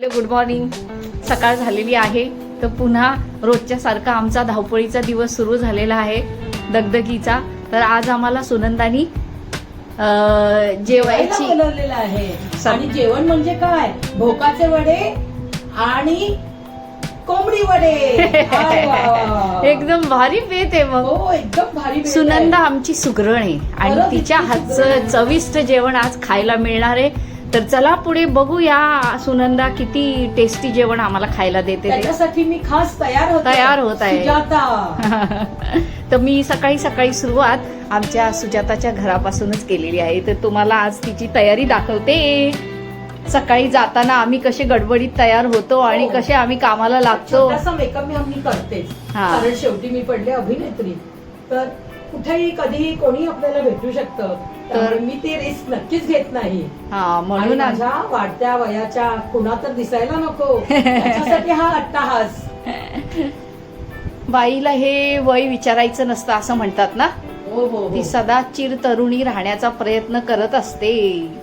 Good morning सकाळ झालेली आहे तर पुन्हा रोजच्या सारखा आमचा धावपळीचा दिवस सुरू झालेला आहे दगदगीचा तर आज आम्हाला सुनंदानी जेवायची बोलवलेलं आहे. आणि जेवण म्हणजे काय भोकाचे वडे आणि कोंबडी वडे. एकदम भारी बेत आहे मग हो एकदम भारी. सुनंदा आमची सुगरण आहे आणि तिच्या हातचं. चविष्ट जेवण आज खायला मिळणार आहे तर चला पुढे बघूया सुनंदा किती टेस्टी जेवण आम्हाला खायला देते. त्याच्यासाठी मी खास तयार होते तयार होत आहे. सुजाता तर मी सकाळी सकाळी सुरुवात आमच्या सुजाताच्या घरापासूनच केलेली आहे तर तुम्हाला आज तिची तयारी दाखवते सकाळी जाताना आम्ही कसे गडबडीत तयार होतो आणि हो. कसे आम्ही कामाला लागतो मेकअप मी हा. कारण शेवटी मी पडले अभिनेत्री तर कुठेही कधीही कोणी आपल्याला भेटू शकतं. तर मी ती रिस्क नक्कीच घेत नाही. हा म्हणून माझ्या वाढत्या वयाच्या कुणा तर दिसायला नको. त्याच्यासाठी हा अट्टाहास. बाईला हे वय विचारायचं नसतं असं म्हणतात ना? हो हो ती हो. सदा चिर तरुणी राहण्याचा प्रयत्न करत असते.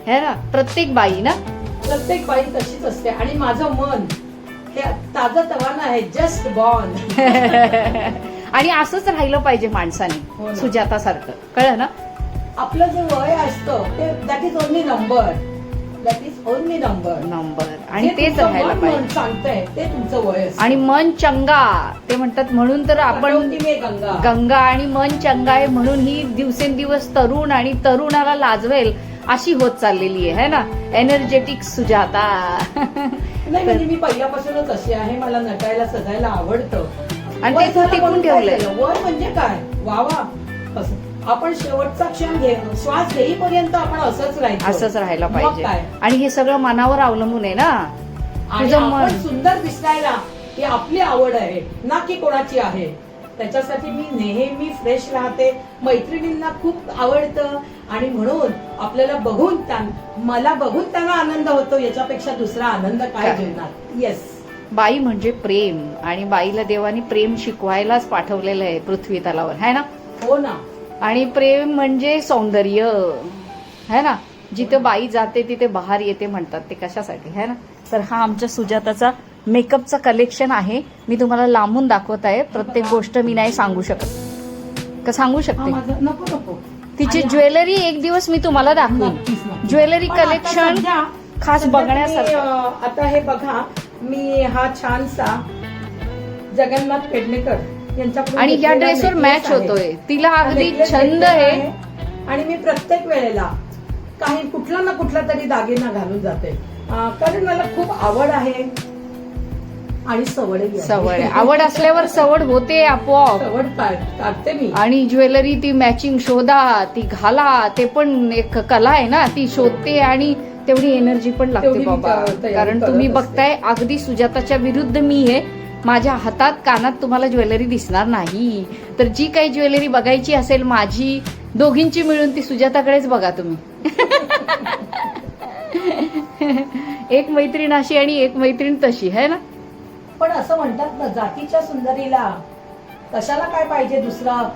है ना? प्रत्येक बाई ना? प्रत्येक बाई तशीच असते. आणि माझं मन हे ताजं तवानं आहे जस्ट बॉर्न आणि असंच राहिलं पाहिजे हो माणसाने ना. सुजाता सारखं कळलं ना? आपलं जे वय असतं ते that is only number that is only number. Number आणि तेच राहायला पाहिजे. सांगतंय ते तुमचं वय. आणि मन चंगा ते म्हणतात म्हणून तर आपण गंगा. गंगा आणि मन चंगा आहे म्हणून ही दिवसेंदिवस तरुण आणि तरुणाला लाजवेल अशी होत चाललेली आहे है ना? एनर्जेटिक सुजाता. नाही म्हणजे मी पहिल्यापासूनच अशी आहे मला नटायला सजायला आवडतं. आणि ते टिकून ठेवलंय. वय म्हणजे काय? वावा. असं. आपण शेवटचा क्षण घे श्वास घेईपर्यंत आपण असंच राहायचं. असंच राहायला पाहिजे. काय? आणि हे सगळं मनावर अवलंबून आहे ना? आणि तुझं आपण सुंदर दिसायला ही आपली आवड आहे ना की कोणाची आहे. त्याच्यासाठी मी नेहमी फ्रेश राहते. मैत्रिणींना खूप आवडतं. आणि म्हणून आपल्याला बघून त्यां- मला बघून त्यांना आनंद होतो. याच्यापेक्षा दुसरा आनंद काय काय? मिळणार येस बाई म्हणजे प्रेम. आणि बाईला देवाने प्रेम शिकवायलाच पाठवलेलं आहे पृथ्वी तलावर. है ना? हो ना. आणि प्रेम म्हणजे सौंदर्य. है ना? जिथे बाई जाते तिथे बहार येते म्हणतात ते कशासाठी. है ना? तर हा आमच्या सुजाताचा मेकअपचा कलेक्शन आहे. मी तुम्हाला लांबून दाखवत आहे. प्रत्येक गोष्ट मी नाही सांगू शकत. का सांगू शकते? नको नको. तिची ज्वेलरी एक दिवस मी तुम्हाला नक्कीच. ज्वेलरी कलेक्शन खास अं, आता हे बघा मी हा छानसा जगन्नाथ पेडणेकर आणि या ड्रेसवर मॅच. होतोय तिला अगदी छंद आहे आणि मी प्रत्येक वेळेला काही कुठला ना कुठला तरी दागिना घालून जाते कारण मला खूप आवड आहे आणि. सवड आहे. आवड असल्यावर सवड होते आपोआप सवड काढ- काढते मी आणि ज्वेलरी ती मॅचिंग शोधा ती घाला ते पण एक कला आहे ना ती शोधते आणि तेवढी एनर्जी पण लागते बाबा. कारण तुम्ही. बघताय अगदी सुजाताच्या विरुद्ध मी आहे माझ्या हातात कानात तुम्हाला ज्वेलरी दिसणार नाही. तर जी काही ज्वेलरी बघायची असेल माझी दोघींची मिळून ती सुजाताकडेच बघा तुम्ही. एक मैत्रीण अशी आणि एक मैत्रीण तशी है ना? पण असं म्हणतात ना जातीच्या सुंदरीला कशाला काय पाहिजे दुसरा?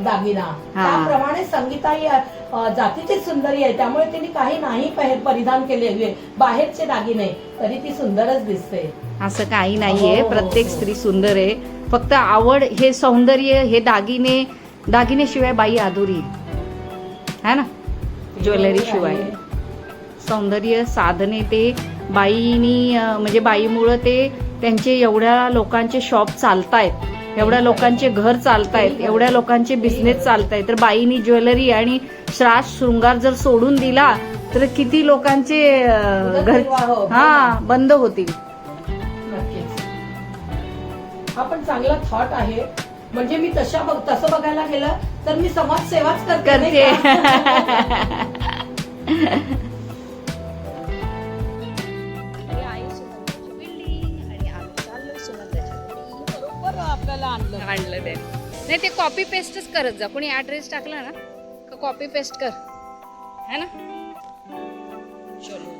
दागिना. त्याप्रमाणे संगीता ही अं, जातीचीच सुंदरी आहे. त्यामुळे तिने काही नाही परिधान केले बाहेरचे दागिने तरी ती सुंदरच दिसते. असं काही नाहीये. हो, प्रत्येक. स्त्री सुंदर आहे. फक्त आवड हे सौंदर्य हे दागिने दागिने शिवाय बाई अधुरी. है ना? ज्वेलरी शिवाय. सौंदर्य साधने ते बाईनी म्हणजे बाईमुळं ते त्यांचे एवढ्या लोकांचे शॉप चालतायत. एवढ्या लोकांचे घर चालतायत एवढ्या लोकांचे बिझनेस चालतायत. तर बाईनी ज्वेलरी आणि श्रास शृंगार जर सोडून दिला तर किती लोकांचे घर. हा बंद होतील. हा पण चांगला थॉट आहे. म्हणजे मी तशा बघ तसं बघायला गेलं तर मी समाजसेवाच करते आपल्याला आणलं. आणलं ते. नाही ते कॉपी पेस्टच करत जा. कोणी ऍड्रेस टाकला ना का कॉपी पेस्ट कर. है ना? चलो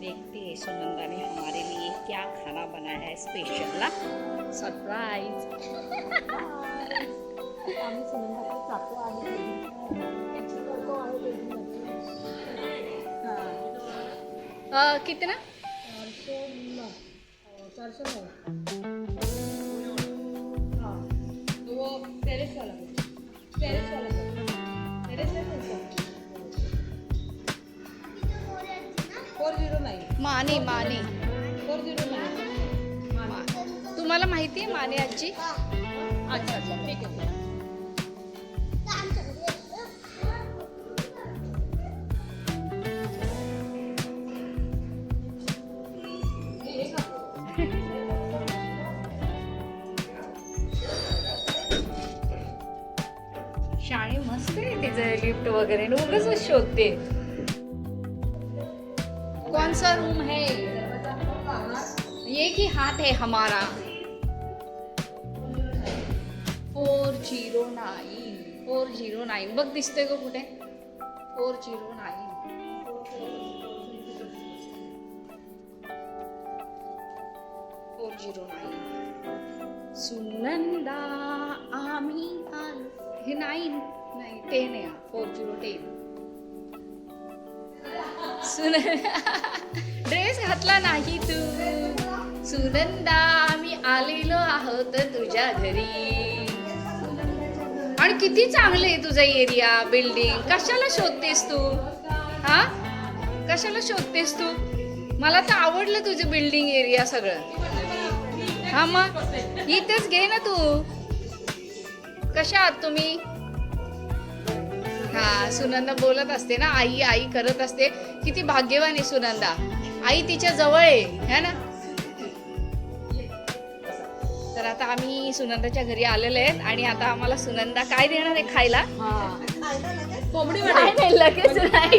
देखते हैं सुनंदा ने हमारे लिए क्या खाना बनाया है स्पेशल ना सरप्राइज आम्ही सुनंदाकडे जातो आहे चारशे हाँ माने माने. तुम्हाला? माहिती आहे माने आजी? अच्छा अच्छा. ठीक आहे शाळे मस्त आहे तिचं लिफ्ट वगैरे. उगच शोधते. कौन सा रूम है? ये की हाथ है हमारा। Four zero nine four zero nine बघ दिसतोय का कुठे four zero nine four zero nine Sunanda आम्ही आलो हे नाईन नाही, टेन आहे फोर झिरो टेन। सुन ड्रेस घातला नाही तू. सुनंदा आम्ही आलेलो आहोत तुझ्या घरी. आणि किती चांगले आहे तुझा एरिया बिल्डिंग कशाला शोधतेस तू? हा? कशाला शोधतेस तू? मला तर आवडलं तुझं बिल्डिंग एरिया सगळं. हा मग? इथेच घे ना तू. कशा आहात तुम्ही? हा सुनंदा बोलत असते ना आई आई करत असते. किती भाग्यवान आहे सुनंदा. आई तिच्या जवळ आहे है ना? तर आता आम्ही सुनंदाच्या घरी आलेले आहेत आणि आता आम्हाला सुनंदा काय देणार आहे खायला? कोंबडी वडे. लगेच नाही.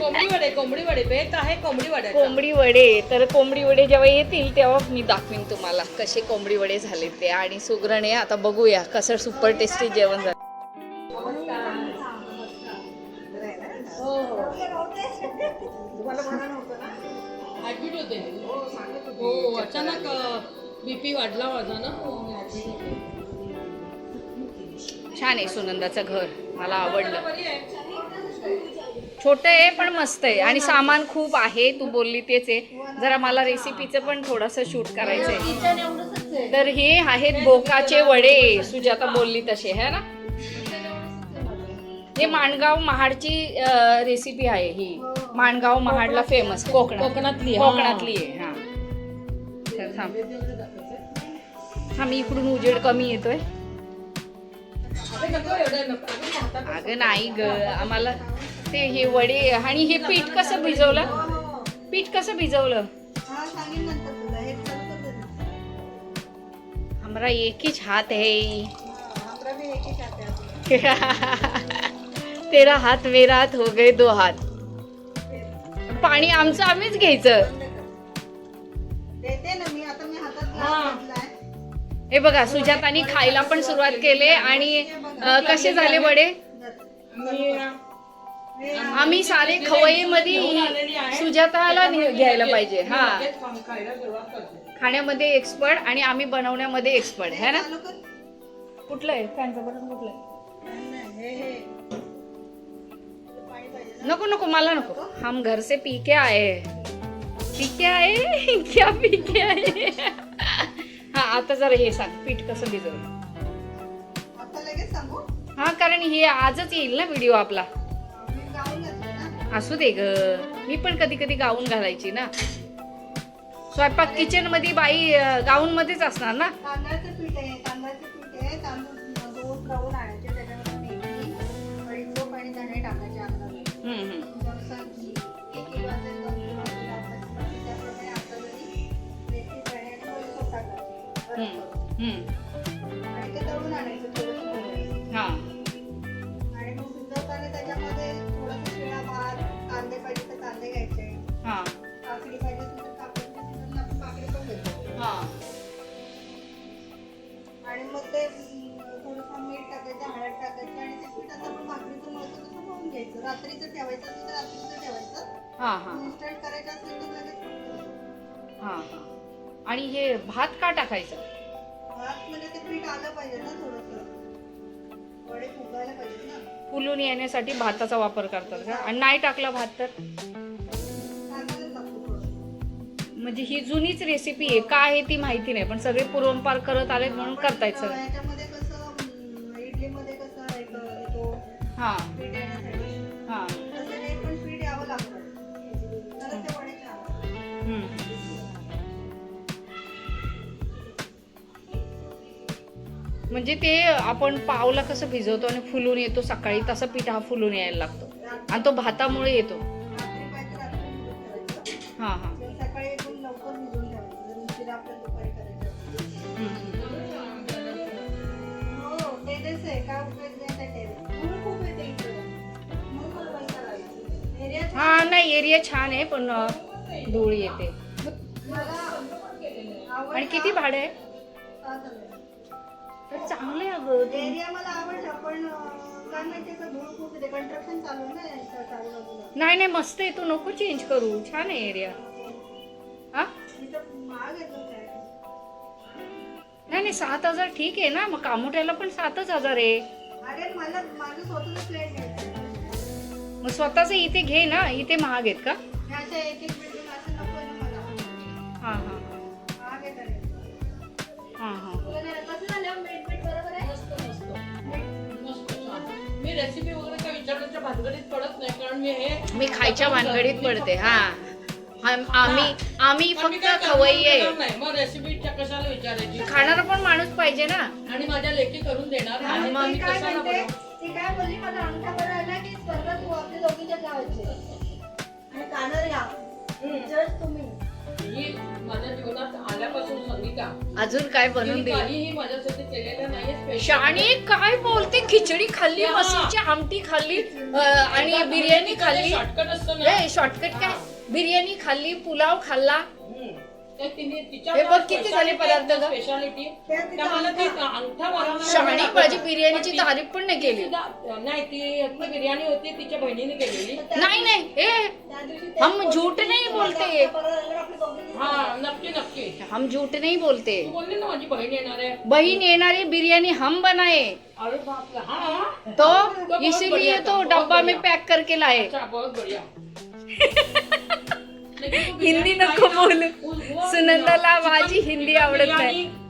कोंबडी वडे कोंबडी वडे. बेत आहे कोंबडी वडे कोंबडी वडे. तर कोंबडी वडे जेव्हा येतील तेव्हा मी दाखवीन तुम्हाला कसे कोंबडी वडे झाले ते. आणि सुगरणे आता बघूया कसं सुपर टेस्टी जेवण झालं. अचानक बीपी वाढला माझा ना. छान आहे सुनंदाचं घर. मला आवडलं. छोट आहे पण मस्त आहे. आणि सामान खूप आहे. तू बोलली तेच आहे. जरा मला रेसिपीचं पण थोडंसं शूट करायचं आहे तर हे आहेत बोकाचे वडे. सुजाता बोलली तसे है ना? हे माणगाव महाडची रेसिपी आहे ही. माणगाव महाडला फेमस कोकणात. कोकणातली. कोकणातली आहे हा. थांब. हा इकडून उजेड कमी येतोय. अगं नाही ग आम्हाला ते हे वडे आणि हे पीठ कसं भिजवलं? पीठ कसं भिजवलं? हमरा एक हात हाथ है तेरा हात मेरा हात हो गए दो हात. पाणी आमचं आम्हीच घ्यायचं. हे. बघा सुजातानी खायला पण सुरुवात केले आणि कसे झाले वडे? आम्ही सारे खवईमध्ये सुजाताला घ्यायला पाहिजे हा. खाण्यामध्ये एक्सपर्ट आणि आम्ही बनवण्यामध्ये एक्सपर्ट है ना? कुठलं आहे? फॅनचं बटन कुठलं आहे? नको नको मला नको. हम घर से पीके आए. पीके आए? क्या पीके आए? आता जरा हे सांग पीठ कसं भिजवलं? सांगू? हा कारण हे आजच येईल ना व्हिडिओ आपला. असू दे ग. मी पण कधी कधी गाऊन घालायची ना. स्वयंपाक किचनमध्ये बाई गाऊन मध्येच असणार ना. तांदळाचं पीठ आहे तांदळाचं पीठ आहे. तांदूळ दोन प्रवून आणायचे त्याच्यामध्ये मेथी कढीचोप आणि धणे टाकायचे अंदाजे. हम्म, हम्म. आणि ते तळून आणायचं थोडंसं हा. आणि मग भिजवताना त्याच्यामध्ये थोडासा शिळा भात कांदे पाहिजे तर कांदे घ्यायचे. हा. काकडी पाहिजे असेल तर काकडी सीझनला आपण काकडी पण घेतो. हा. आणि मग ते थोडंसं मीठ टाकायचं हळद टाकायची आणि ते पीठ आता आपण भाकरीचं मळतो तसं मळून घ्यायचं. रात्रीचं ठेवायचं असेल तर रात्रीचं ठेवायचं. इन्स्टंट करायचं असेल तर लगेच हा हा. आणि हे भात का टाकायचं? भात म्हणजे ते पीठ आलं पाहिजे ना थोडंसं. वडे फुगायला पाहिजे ना. फुलून येण्यासाठी भाताचा वापर करतात का? आणि नाही टाकला भात तर? म्हणजे ही जुनीच रेसिपी आहे. काय आहे ती माहिती नाही पण सगळे पूर्वंपार करत आलेत म्हणून करतायत पण, सगळं. याच्यामध्ये कसं अं, इडलीमध्ये कसं एक येतो हा. म्हणजे ते आपण पावला कसं भिजवतो आणि फुलून येतो सकाळी तसा पीठ हा फुलून यायला लागतो. आणि तो भातामुळे येतो. हां हां. हा नाही एरिया छान आहे पण धूळ येते. आणि किती भाडं आहे? तर चांगलं आहे अगं ते. एरिया मला आवडला पण अं, काय माहिती का धूळ खूप येते कंस्ट्रक्शन चालू आहे ना यांचं चालू बाजूला नाही नाही मस्त आहे तू नको चेंज करू. छान आहे एरिया हा? इथं महाग येतो काय नाही नाही सात हजार ठीक आहे ना मग कामोट्याला पण सातच हजार आहे. अरे मला माझं स्वतःच फ्लॅट घ्यायचं मग स्वतःच इथे घे ना इथे महाग आहेत का? मी अशा एक एक बिल्डिंग असं नको ना मला. हा हा. महाग तरी. हा हा. तुला नाही- कसं भानगडीत पडत नाही कारण मी हे मी खायच्या भानगडीत पडते हा. आम- आम्ही आम्ही पण मी फक्त काय करणार? खवय्ये करणार आहे. नाही. मग रेसिपीच्या कशाला विचारायची? खाणारा पण माणूस पाहिजे ना. आणि माझ्या लेखी करून देणार. आणि आणि मग ती मी काय कशाला म्हणते? बनवू? ती काय बोलली? मला अंगठा बरं आला की स्पर्धा तू आपली दोघीच्या लावायची आणि कानर घ्या जज तुम्ही. ही माझ्या जीवनात आल्यापासून संगीता. अजून काय बनवून तिने दिलं? काहीही special. शाणी काय बोलते खिचडी खाल्ली हा. मसूरची आमटी खाल्ली अ, आणि बिर्याणी खाल्ली शॉर्टकट असतं ना ए शॉर्टकट काय बिर्याणी खाल्ली पुलाव खाल्ला हम्म. तर तिने तिच्या हे बघ किती झाले पदार्थ ग. स्पेशालिटी त्या तिचा मला ती अंगठा. अंगठा बनवणार शाणी नाही. माझी बिर्याणीची पण ती- तारीफ पण नाही केली सुद्धा- नाही ती बिर्याणी होती तिच्या बहिणीने केलेली नाही नाही ए ते हम झूठ की नहीं बोलते. हा नक्की नक्की हम झूठ नहीं बोलते। तू बोलली ना माझी बहीण येणार आहे बहन येणारी बिरयानी हम बनाए। अरे बापरे हा। तो बहुत इसीलिए तो डब्बा में पैक करके लाए। अच्छा बहुत बढ़िया। हिंदी नको बोलू. सुनंदाला माझी हिंदी आवडत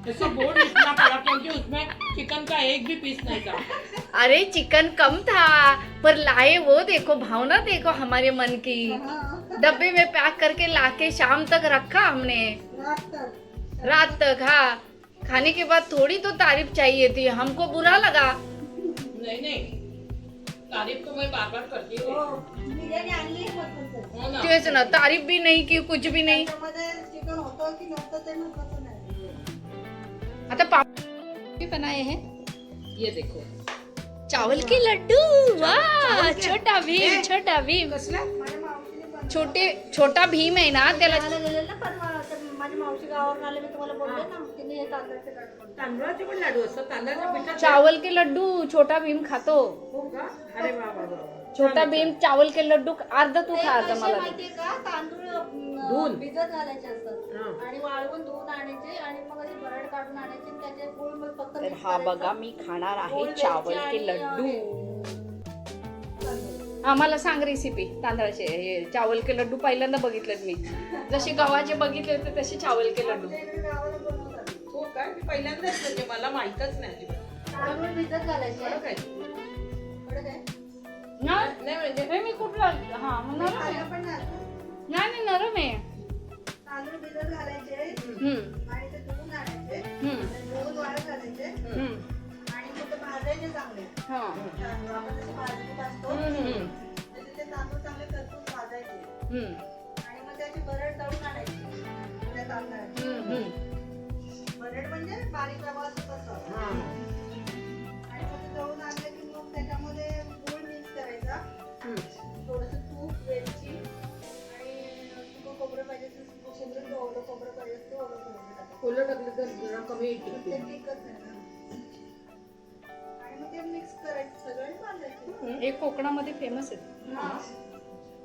ऐसे बोर्ड लिखना पड़ा क्योंकि उसमें चिकन का एक भी पीस नहीं था। अरे चिकन कम था पर लाए वो देखो भावना देखो हमारे मन की। हा. डब्बे में पैक करके लाके शाम तक रखा हमने. रात तक। हाँ। खाने के बाद थोड़ी तो तारीफ चाहिए थी। हमको बुरा लगा। नहीं नहीं। तारीफ तो मैं बार बार करती हो, हूँ ना? तेच ना तारीफ भी नहीं की कुछ भी नहीं। आता पाप भी बनाए हैं। ये देखो। चावल के लड्डू वाह छोटा भीम छोटा भीम। बनवलं. छोटे छोटा भीम आहे ना त्याला हे तांदळाचे पण लाडू असतात तांदळाच्या पिठाचे चावल के लड्डू छोटा भीम खातो हो का अरे वा वा वा छोटा भीम चावल के लड्डू अर्धा तू खा अर्धा मला दे. माहितीये का तांदूळ अं, धुवून. भिजत घालायचे असतात हा. आणि वाळवून धुवून आणायचे आणि मग असे भरड काढून आणायचे आणि त्याचे गुळ मग फक्त तर mix हा करायचं. बघा मी खाणार आहे चावल के आणि, लड्डू अं, तांदूळ. आम्हाला सांग रेसिपी तांदळाचे हे चावल के लड्डू पहिल्यांदा बघितलेत मी. जसे गव्हाचे बघितले होते तसे चावल के लड्डू. हो काय मी पहिल्यांदाच म्हणजे मला माहीतच नाही अजिबात. तांदूळ भिजत घालायचे. खरं काय? थोडं काय? ना नाही म्हणजे हे मी कुठला हा मग नरम आहे. नाही नाही नरम आहे. तांदूळ भिजत घालायचे. हम्म. आणि ते धुवून आणायचे. हम्म. गहू वाळत घालायचे. हम्म. आणि मग ते भाजायचे चांगले. हा. तांदूळ आपण जसे भाजणी भाजतो हम्म तसे ते तांदूळ चांगले खरपूस भाजायचे. आणि मग त्याची भरड दळून आणायची. त्या तांदळाची. भरड म्हणजे बारीक रवा असतो तसं. आणि मग ते दळून आणलं की मग त्याच्यामध्ये गूळ मिक्स करायचा. थोडस तूप वेलची आणि खोबरं पाहिजे खोबरं ओलं खोबरं पाहिजे ओलं खोबरं टाकलं तर जरा कमी येते. हे कोकणामध्ये फेमस आहे हा.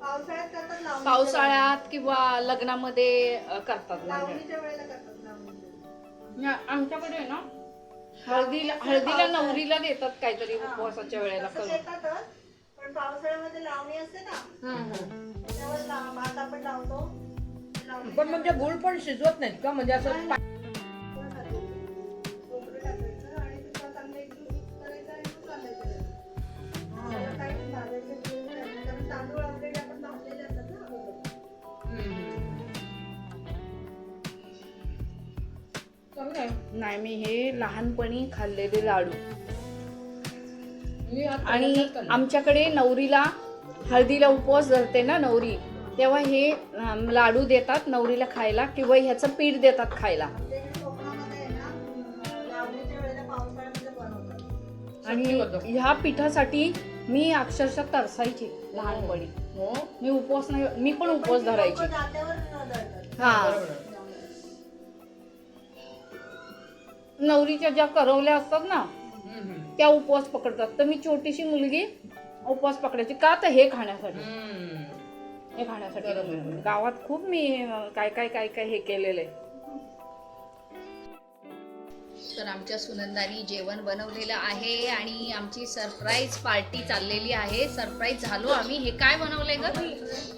पावसाळ्यात करतात लावणीच्या पावसाळ्यात किंवा लग्नामध्ये करतात आमच्याकडे आहे ना हळदीला हळदीला नवरीला देतात काहीतरी उपवासाच्या वेळेला पण पावसाळ्यामध्ये लावणी असते ना. पण म्हणजे गुळ पण शिजवत नाहीत का? म्हणजे असं नाही मी हे लहानपणी खाल्लेले लाडू. आणि. आमच्याकडे नवरीला हळदीला उपवास धरते ना नवरी तेव्हा हे लाडू देतात नवरीला खायला किंवा ह्याचं पीठ देतात खायला. आणि. ह्या पिठासाठी मी अक्षरशः तरसायची लहानपणी. हो मी उपवास नाही मी पण उपवास धरायची. हा. नवरीच्या ज्या करवल्या असतात ना. त्या उपवास पकडतात. तर मी छोटीशी मुलगी उपवास पकडायची. का तर हे खाण्यासाठी. हे खाण्यासाठी. गावात खूप मी काय काय काय काय हे केलेलं आहे तर आमच्या सुनंदानी जेवण बनवलेलं आहे आणि आमची सरप्राईज पार्टी चाललेली आहे. सरप्राईज झालो आम्ही. हे काय बनवलंय ग?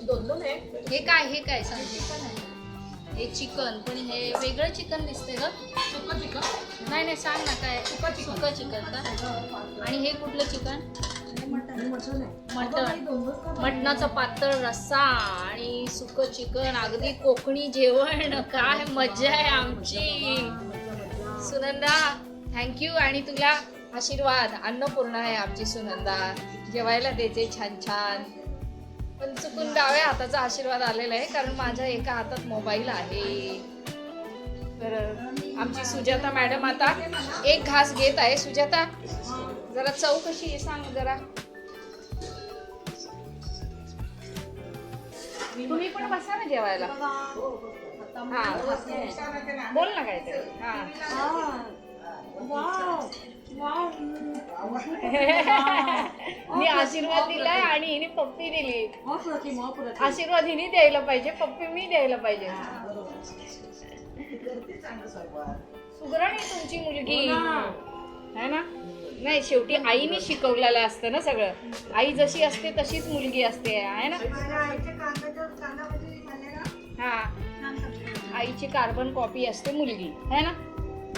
दोन दोन आहे. हे काय हे काय सांग. हे चिकन पण हे वेगळं चिकन दिसतंय ग. सुकं चिकन? नाही नाही सांग ना काय. सुकं चिकन. का? आणि हे कुठलं चिकन? मटण मटणाचा पातळ रस्सा आणि सुकं चिकन अगदी कोकणी जेवण. काय मजा आहे आमची. सुनंदा थँक्यू आणि तुला आशीर्वाद. अन्नपूर्णा आहे आमची सुनंदा. जेवायला देते छान छान. पण चुकून डाव्या हाताचा आशीर्वाद आलेला आहे कारण माझ्या एका हातात मोबाईल आहे. तर आमची सुजाता मॅडम आता एक घास घेत आहे. सुजाता जरा चव कशी आहे सांग जरा. तुम्ही पण बसा ना जेवायला. हा बोल ना काहीतरी. हा. मी आशीर्वाद दिलाय आणि हिने पप्पी दिली. आशीर्वाद हिने द्यायला पाहिजे पप्पी मी द्यायला पाहिजे. सुगरण आहे तुमची मुलगी. है ना. नाही शेवटी आईने शिकवलेलं असतं ना सगळं. आई जशी असते तशीच मुलगी असते आहे ना? हा. आईची कार्बन कॉपी असते मुलगी है ना?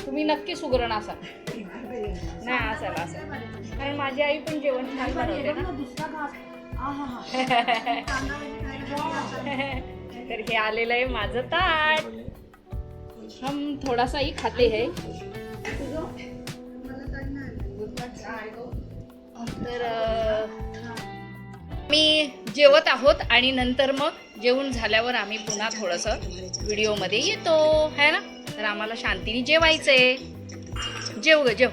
तुम्ही नक्की सुगरण असाल. नाही असाल असाल. कारण माझी आई पण जेवण छान बनवते ना तर हे आलेलं आहे माझं ताट. हम थोडासा ही खाते है. तरी मी जेवत आहोत आणि नंतर मग जेवण झाल्यावर आम्ही पुन्हा थोडंसं व्हिडिओमध्ये येतो. है ना? तर आम्हाला शांतीने जेवायचंय. जेव ग जेव.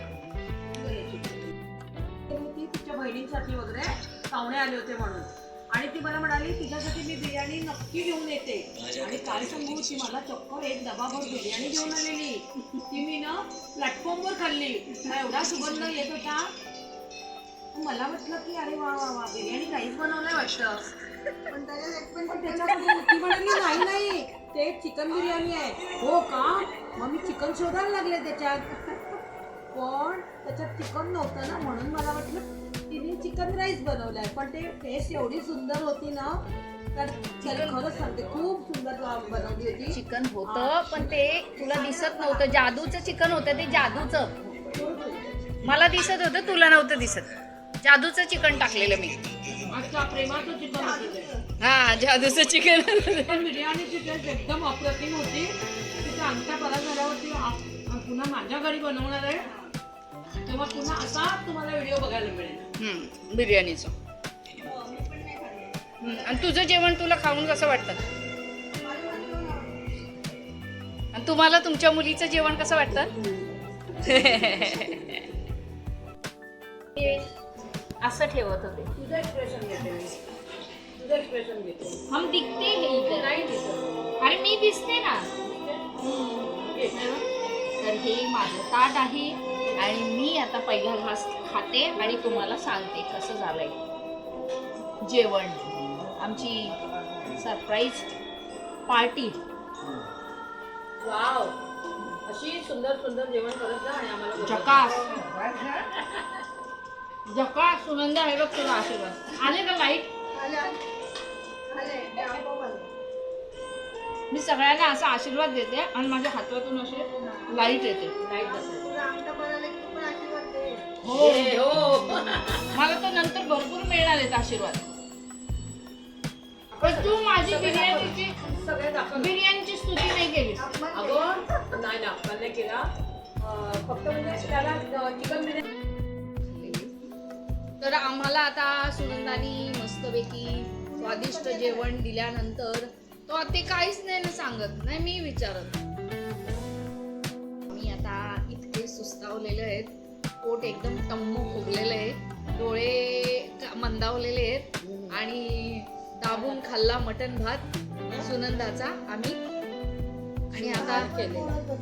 ती तिच्या बहिणींसाठी वगैरे पाहुणे आले होते म्हणून. आणि ती मला म्हणाली तिच्यासाठी मी बिर्याणी नक्की घेऊन येते. आणि काय सांगू ती मला चक्क एक डबाभर बिर्याणी घेऊन आलेली. ती मी ना प्लॅटफॉर्मवर खाल्ली. मला एवढा सुगंध येत होता. मला वाटलं की अरे वा वा वा बिर्याणी काहीच बनवलंय वाटतं. पण त्याच्यात एक पण पण त्याच्यामध्ये ती म्हणाली नाही नाही ते चिकन बिर्याणी आहे. हो का? मग मी चिकन शोधायला लागले त्याच्यात. पण त्याच्यात चिकन नव्हतं ना म्हणून मला वाटलं तिने चिकन राईस बनवलाय. पण ते टेस्ट एवढी सुंदर होती ना तर त्याला खरंच सांगते खूप सुंदर बनवली होती. चिकन होतं पण ते तुला दिसत नव्हतं. जादूचं चिकन होतं ते जादूचं. मला दिसत होतं तुला नव्हतं दिसत. जादूचं चिकन टाकलेलं मी. हा जादूचं चिकन. बिर्याणीची एकदम अप्रतिम होती. तिचा आमचा पुन्हा माझ्या घरी बनवणार आहे. तेव्हा पुन्हा असा तुम्हाला व्हिडिओ बघायला मिळेल. बिर्याणीचं. आणि तुझं जेवण तुला खाऊन कसं वाटतं? आणि तुम्हाला तुमच्या मुलीचं जेवण कसं वाटतं? असं ठेवत होते. तुझं एक्सप्रेशन घेते मी. तुझं एक्सप्रेशन घेते. हम दिखते हे इथे नाही दिसत अरे मी दिसते ना. तर हे माझं ताट आहे आणि मी आता पहिला घास खाते आणि तुम्हाला सांगते कसं झालंय. जेवण. आमची सरप्राईज पार्टी वाव. अशी सुंदर सुंदर जेवण करत जा आणि आम्हाला बोलवत जा. झकास झकास सुगंध आहे बघ तुला आशीर्वाद आले का लाइट. मी सगळ्यांना असा आशीर्वाद देते आणि माझ्या हातातून असे लाइट येते. लाइट हो ए, हो. मला तर नंतर भरपूर मिळणार आहेत आशीर्वाद. पण तू माझी बिर्याणीची बिर्याणीची स्तुती नाही अपमान अगं नाही ना नाही केला. फक्त म्हणजे त्याला चिकन बिर्याणी तर आम्हाला आता सुनंदानी मस्तपैकी स्वादिष्ट जेवण दिल्यानंतर तो ते काहीच नाही ना सांगत नाही मी विचारत. मी आता इतके सुस्तावलेले आहेत पोट एकदम टम्म फुगलेलं आहे डोळे मंदावलेले आहेत आणि दाबून खाल्ला मटन भात सुनंदाचा आम्ही. आणि आता काय जेवू नको.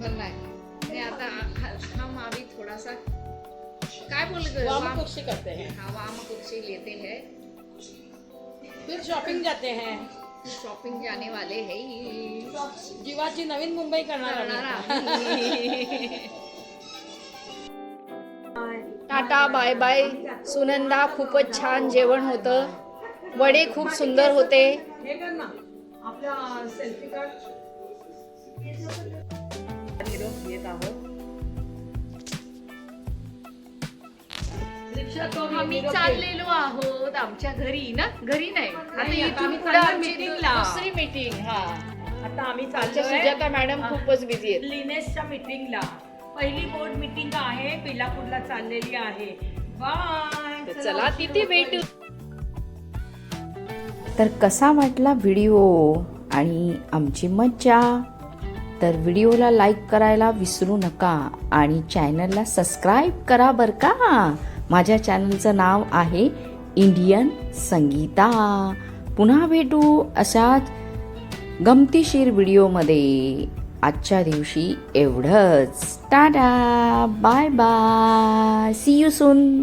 बरं नाही. आणि आता हा मावी थोडासा काय बोलत वामकुक्षी करते हैं। हाँ वाम कुर्सी लेते हैं। फिर शॉपिंग जाते हैं। शॉपिंग जाने वाले हैं जीवाची नवीन मुंबई करणार. Tata bye bye. सुनंदा खूपच छान जेवण होतं। वडे खूप सुंदर होते। हे निरोप घेत आहोत। आम्ही चाललेलो आहोत आमच्या घरी ना? घरी नाही. आता इथून पुढे आमची. दुसरी मीटिंग हा. आता आम्ही आमच्या चाललोय. सुजाता मॅडम खूपच बिझी आहेत. लिनेसच्या मीटिंगला पहिली बोर्ड मीटिंग आहे पिलापूरला चाललेली आहे. बाय तर चला तिथे भेटू. तर कसा वाटला व्हिडिओ आणि आमची मज्जा? तर व्हिडिओला लाईक करायला विसरू नका आणि चॅनलला सबस्क्राईब करा बरं का? माझ्या चॅनलचं नाव आहे इंडियन संगीता. पुन्हा भेटू अशाच गमतीशीर व्हिडिओमध्ये. आजच्या दिवशी एवढंच. Tata bye bye. See you soon